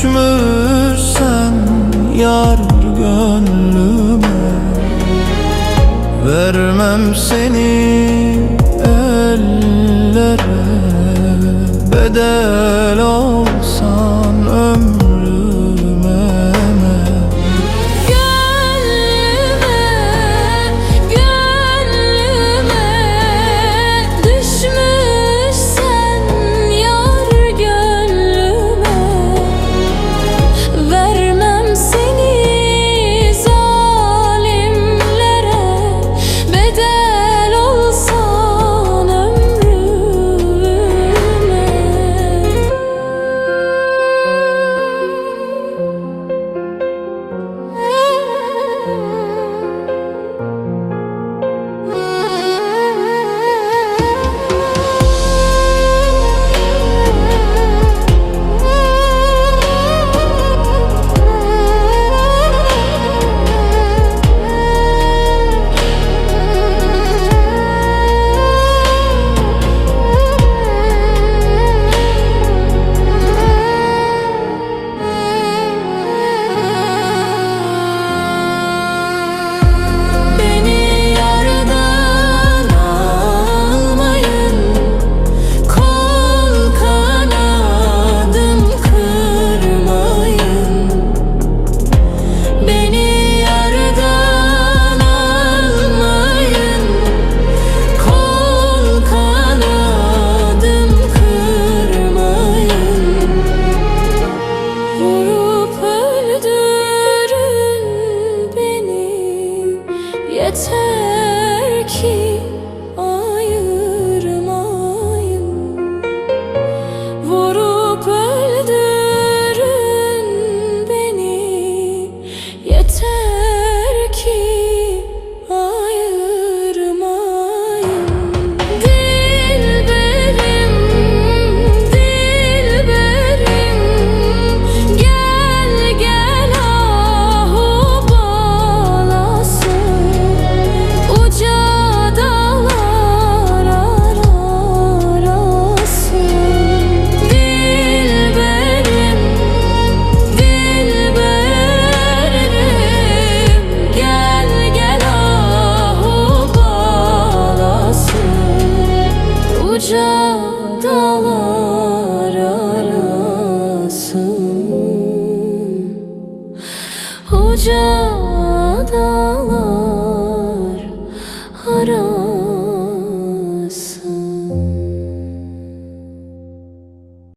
düşmüşsen yar gönlüme Vermem seni ellere. Bedel olsan it's